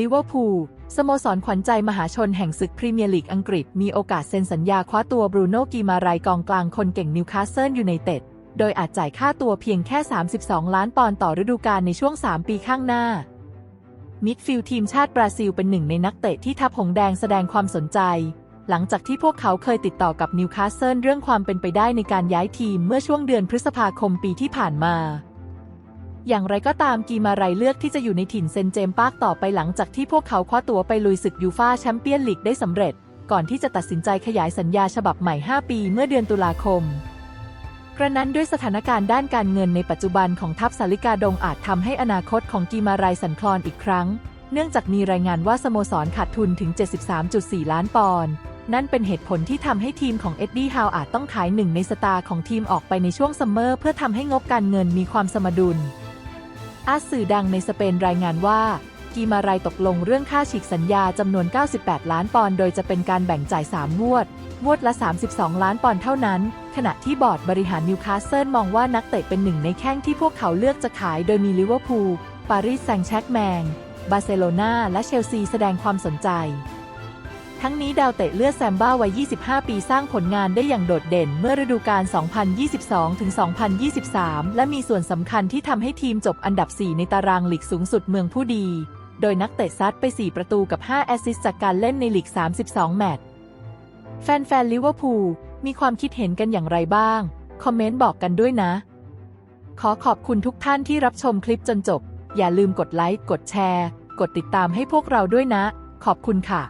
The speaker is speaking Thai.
ลิเวอร์พูลสโมสรขวัญใจมหาชนแห่งศึกพรีเมียร์ลีกอังกฤษ มีโอกาสเซ็นสัญญาคว้าตัวบรูโน่กีมารายกองกลางคนเก่งนิวคาสเซิลยูไนเต็ด โดยอาจจ่ายค่าตัวเพียงแค่ 32 ล้านปอนด์ต่อฤดูกาลในช่วง 3 ปีข้างหน้า มิดฟิลด์ทีมชาติบราซิลเป็นหนึ่งในนักเตะที่ทัพหงแดงแสดงความสนใจ หลังจากที่พวกเขาเคยติดต่อกับนิวคาสเซิลเรื่องความเป็นไปได้ในการย้ายทีมเมื่อช่วงเดือนพฤษภาคมปีที่ผ่านมา อย่างไรก็ตามกีมาไรเลือกที่จะอยู่ในถิ่นเซนเจมปาร์คต่อไปหลังจากที่พวกเขาคว้าตัวไปลุยศึกยูฟาแชมเปี้ยนลีกได้สำเร็จ ก่อนที่จะตัดสินใจขยายสัญญาฉบับใหม่ 5 ปีเมื่อเดือนตุลาคม กระนั้นด้วยสถานการณ์ด้านการเงินในปัจจุบันของทัพสาลิกาดงอาจทำให้อนาคตของกีมาไรสั่นคลอนอีกครั้ง เนื่องจากมีรายงานว่าสโมสรขาดทุนถึง 73.4 ล้านปอนด์นั่นเป็นเหตุผลที่ทำให้ทีมของเอ็ดดี้ฮาวอาจต้องขายหนึ่งในสตาร์ของทีมออกไปในช่วงซัมเมอร์เพื่อทำให้งบการเงินมีความสมดุล อาสื่อดังในสเปนรายงานว่า กีมารายตกลงเรื่องค่าฉีกสัญญาจำนวน 98 ล้านปอนด์โดยจะเป็นการแบ่งจ่าย 3 งวด งวดละ 32 ล้านปอนด์เท่านั้น ขณะที่บอร์ดบริหารนิวคาสเซิลมองว่านักเตะเป็นหนึ่งในแข้งที่พวกเขาเลือกจะขายโดยมีลิเวอร์พูล ปารีสแซงต์แชร์กแมง บาร์เซโลนาและเชลซีแสดงความสนใจ ทั้งนี้ดาวเตะเลือดแซมบ้าวัย 25 ปีสร้างผลงานได้อย่างโดดเด่นเมื่อฤดูกาล 2022-2023 และมีส่วนสำคัญที่ทำให้ทีมจบอันดับ 4 ในตารางลีกสูงสุดเมืองผู้ดี โดยนักเตะซัดไป 4 ประตูกับ 5 แอสซิสต์จากการเล่นในลีก 32 แมตช์ แฟนๆ ลิเวอร์พูลมีความคิดเห็นกันอย่างไรบ้าง คอมเมนต์บอกกันด้วยนะ ขอขอบคุณทุกท่านที่รับชมคลิปจนจบ อย่าลืมกดไลค์ กดแชร์ กดติดตามให้พวกเราด้วยนะ ขอบคุณค่ะ